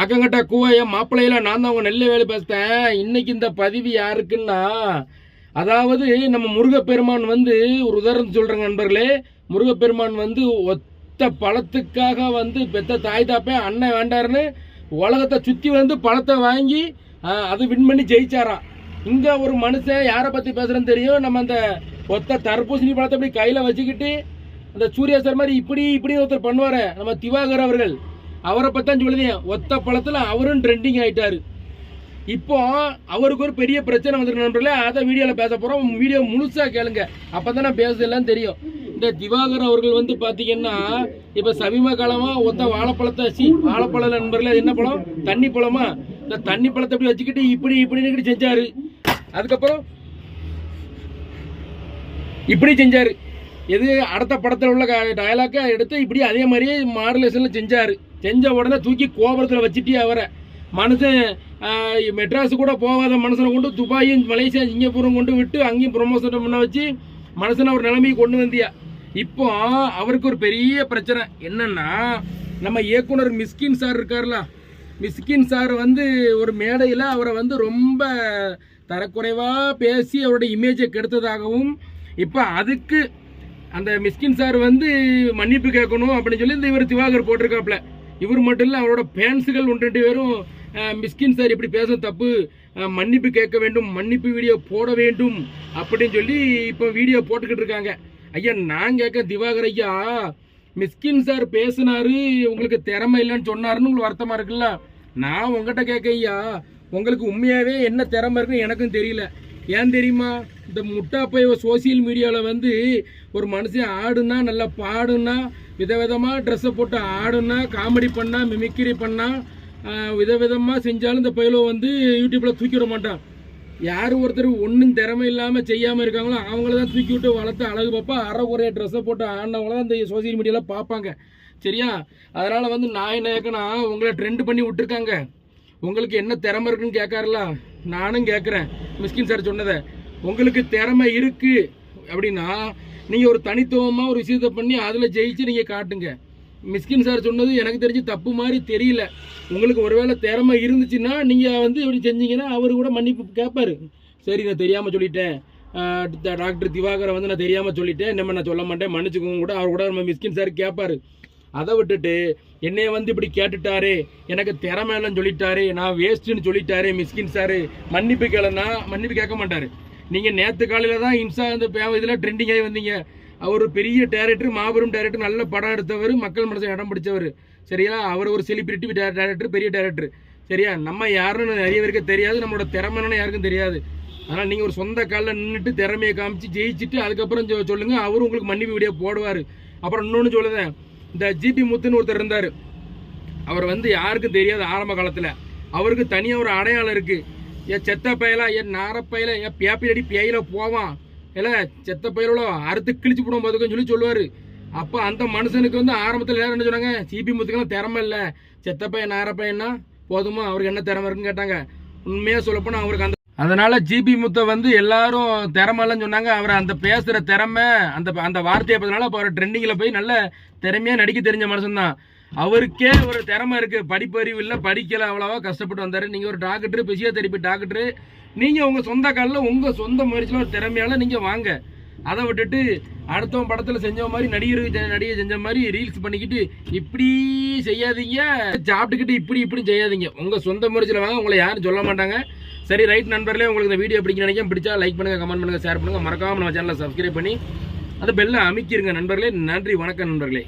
அக்கங்கட்டா கூவைய மாப்பிள்ளையில நான் தான் உங்க நெல்லை வேலை பேசுகிறேன் இன்னைக்கு இந்த பதிவு யாருக்குன்னா அதாவது நம்ம முருகப்பெருமான் வந்து ஒரு உதாரணம் சொல்றேங்க நண்பர்களே. முருகப்பெருமான் வந்து ஒத்த பழத்துக்காக வந்து பெத்த தாய் தாப்பே அண்ணன் வேண்டாருன்னு உலகத்தை சுத்தி வந்து பழத்தை வாங்கி அது வின் பண்ணி ஜெயிச்சாராம். இங்க ஒரு மனுஷன் யாரை பத்தி பேசுறேன்னு தெரியும்? நம்ம அந்த ஒத்த தர்பூசணி பழத்தை இப்படி கையில வச்சுக்கிட்டு அந்த சூர்யா சார் மாதிரி இப்படி இப்படி ஒருத்தர் பண்ணுவார். நம்ம திவாகர் அவர்கள். அவரை பற்றி தான் ஒத்த பழத்தில் அவரும் ட்ரெண்டிங் ஆயிட்டாரு. இப்போ அவருக்கு ஒரு பெரிய பிரச்சனை வந்திருக்கு நண்பர்களே அதை வீடியோவில் பேச போகிறோம் வீடியோ முழுசாக கேளுங்க. அப்போ தான் நான் பேசுறதெல்லாம் தெரியும். இந்த திவாகர் அவர்கள் வந்து பார்த்தீங்கன்னா இப்போ சமீப காலமாக ஒத்த வாழைப்பழத்தை சி வாழைப்பழம் நண்பர்களே அது என்ன பழம்? தண்ணி பழமா? இந்த தண்ணி பழத்தை அப்படி வச்சுக்கிட்டு இப்படி இப்படின்னு செஞ்சாரு. அதுக்கப்புறம் இப்படி செஞ்சார். எது அடுத்த படத்தில் உள்ள டயலாக்கை எடுத்து இப்படி அதே மாதிரியே மாடுலேஷனில் செஞ்சார். செஞ்ச உடனே தூக்கி கோபுரத்தில் வச்சுட்டே அவரை. மனுஷன் மெட்ராஸு கூட போகாத மனுஷனை கொண்டு துபாயும் மலேசியா சிங்கப்பூரும் கொண்டு விட்டு அங்கேயும் ப்ரொமோஷன் பண்ண வச்சு மனுஷனை ஒரு நிலைமைக்கு கொண்டு வந்தியா. இப்போ அவருக்கு ஒரு பெரிய பிரச்சனை. என்னன்னா நம்ம இயக்குனர் மிஸ்கின் சார் இருக்கார்ல. மிஸ்கின் சார் வந்து ஒரு மேடையில் அவரை வந்து ரொம்ப தரக்குறைவாக பேசி அவருடைய இமேஜை கெடுத்ததாகவும் இப்போ அதுக்கு அந்த மிஸ்கின் சார் வந்து மன்னிப்பு கேட்கணும் அப்படின்னு சொல்லி இந்த இவர் திவாகர் போட்டிருக்காப்ல இவர் மட்டும் இல்லை அவரோட ஃபேன்ஸுகள் ஒன்று ரெண்டு பேரும் மிஸ்கின் சார் இப்படி பேச தப்பு மன்னிப்பு கேட்க வேண்டும் மன்னிப்பு வீடியோ போட வேண்டும் அப்படின்னு சொல்லி இப்போ வீடியோ போட்டுக்கிட்டு இருக்காங்க. ஐயா நான் கேட்க திவாகர் ஐயா மிஸ்கின் சார் பேசினாரு உங்களுக்கு திறமை இல்லைன்னு சொன்னாருன்னு உங்களுக்கு வருத்தமாக இருக்குல்ல? நான் உங்ககிட்ட கேட்க ஐயா உங்களுக்கு உண்மையாகவே என்ன திறமை இருக்குன்னு எனக்கும் தெரியல. ஏன் தெரியுமா? இந்த முட்டாப்பைய சோசியல் மீடியாவில் வந்து ஒரு மனுஷன் ஆடுனா நல்லா பாடுனா விதவிதமாக ட்ரெஸ்ஸை போட்டு ஆடுனா காமெடி பண்ணால் மிமிக்கிரி பண்ணால் விதவிதமாக செஞ்சாலும் இந்த பயிலோ வந்து யூடியூப்பில் தூக்கி விட மாட்டான். யார் ஒருத்தர் ஒன்றும் திறமை இல்லாமல் செய்யாமல் இருக்காங்களோ அவங்கள தான் தூக்கி விட்டு வளர்த்து அழகு பார்ப்பா அரை குறைய ட்ரெஸ்ஸை போட்டு ஆடினவங்கள தான் இந்த சோசியல் மீடியாவில் பார்ப்பாங்க சரியா? அதனால் வந்து நான் என்ன கேட்கனா உங்களை ட்ரெண்ட் பண்ணி விட்டுருக்காங்க. உங்களுக்கு என்ன திறமை இருக்குன்னு கேட்காருல நானும் கேட்குறேன் மிஸ்கின் சார் சொன்னதை. உங்களுக்கு திறமை இருக்குது அப்படின்னா நீங்கள் ஒரு தனித்துவமாக ஒரு விஷயத்தை பண்ணி அதில் ஜெயிச்சு நீங்கள் காட்டுங்க. மிஸ்கின் சார் சொன்னது எனக்கு தெரிஞ்சு தப்பு மாதிரி தெரியல. உங்களுக்கு ஒருவேளை திறமை இருந்துச்சுன்னா நீங்கள் வந்து இப்படி செஞ்சீங்கன்னா அவர் கூட மன்னிப்பு கேட்பாரு சரி நான் தெரியாமல் சொல்லிட்டேன். டாக்டர் திவாகரை வந்து நான் தெரியாமல் சொல்லிட்டேன். நம்ம நான் சொல்ல மாட்டேன். மன்னிச்சுக்கோங்க கூட. அவர் கூட நம்ம மிஸ்கின் சார் கேட்பாரு அதை விட்டுட்டு என்னைய வந்து இப்படி கேட்டுட்டாரு. எனக்கு திறமை இல்லைன்னு சொல்லிட்டாரு. நான் வேஸ்ட்டுன்னு சொல்லிட்டாரு மிஸ்கின் சார். மன்னிப்பு கேளுன்னா மன்னிப்பு கேட்க மாட்டார். நீங்கள் நேற்று காலையில் தான் இன்ஸ்டா அந்த இதில் ட்ரெண்டிங் ஆகி வந்தீங்க. அவர் பெரிய டேரக்டர் மாபெரும் டேரக்டர் நல்ல படம் எடுத்தவர் மக்கள் மனசை இடம் பிடிச்சவர். சரியா? அவர் ஒரு செலிபிரிட்டி டேரக்டர் பெரிய டேரக்டர் சரியா? நம்ம யாருன்னு நிறைய பேருக்கு தெரியாது நம்மளோட திறமைன்னு யாருக்கும் தெரியாது. ஆனால் நீங்கள் ஒரு சொந்த காலில் நின்றுட்டு திறமையை காமிச்சு ஜெயிச்சுட்டு அதுக்கப்புறம் சொல்லுங்கள் அவரும் உங்களுக்கு மன்னிப்பு வீடியோ போடுவார். அப்புறம் இன்னொன்று சொல்லுதேன் இந்த ஜிபி முத்துன்னு ஒருத்தர் இருந்தார். அவர் வந்து யாருக்கும் தெரியாது ஆரம்ப காலத்தில். அவருக்கு தனியாக ஒரு அடையாளம் இருக்குது ஏன் செத்த பயலா என் நார பயல என் பேப்பி அடி பேயில போவான். இல்ல செத்த பயலோட அறுத்து கிழிச்சு போடும் பார்த்துக்கன்னு சொல்லி சொல்லுவாரு. அப்போ அந்த மனுஷனுக்கு வந்து ஆரம்பத்தில் எல்லாரும் என்ன சொன்னாங்க? சிபி முத்துக்கெல்லாம் திறமை இல்லை. செத்த பையன் நார போதுமா? அவருக்கு என்ன திறமை இருக்குன்னு கேட்டாங்க. உண்மையாக சொல்லப்போனால் அவருக்கு அந்த அதனால ஜிபி முத்தை வந்து எல்லாரும் திறமைலாம் சொன்னாங்க. அவர் அந்த பேசுகிற திறமை அந்த அந்த வார்த்தையை பார்த்தனால இப்போ அவர் ட்ரெண்டிங்கில் போய் நல்ல திறமையாக நடிக்க தெரிஞ்ச மனுஷன் தான் அவருக்கே ஒரு திறமை இருக்கு. படிப்பறிவு இல்லை படிக்கல அவ்வளவா கஷ்டப்பட்டு வந்தாரு. நீங்க ஒரு டாக்டர் பிசியோதெரப்பி டாக்டர் நீங்க உங்க சொந்த காலில் உங்க சொந்த முயற்சியில் ஒரு திறமையால நீங்க வாங்க. அதை விட்டுட்டு அடுத்தவன் படத்தில் செஞ்ச மாதிரி நடிகர் நடிகை செஞ்ச மாதிரி ரீல்ஸ் பண்ணிக்கிட்டு இப்படி செய்யாதீங்க. சாப்பிட்டுக்கிட்டு இப்படி இப்படி செய்யாதீங்க. உங்கள் சொந்த முயற்சியில் வாங்க. உங்களை யாரும் சொல்ல மாட்டாங்க. சரி ரைட் நண்பர்களே உங்களுக்கு இந்த வீடியோ பிடிக்க நினைக்க பிடிச்சா லைக் பண்ணுங்கள் கமெண்ட் பண்ணுங்க ஷேர் பண்ணுங்கள் மறக்காமல் நம்ம சேனலை சப்ஸ்கிரைப் பண்ணி அந்த பெல்லை அமைக்கிருங்க நண்பர்களே. நன்றி வணக்கம் நண்பர்களே.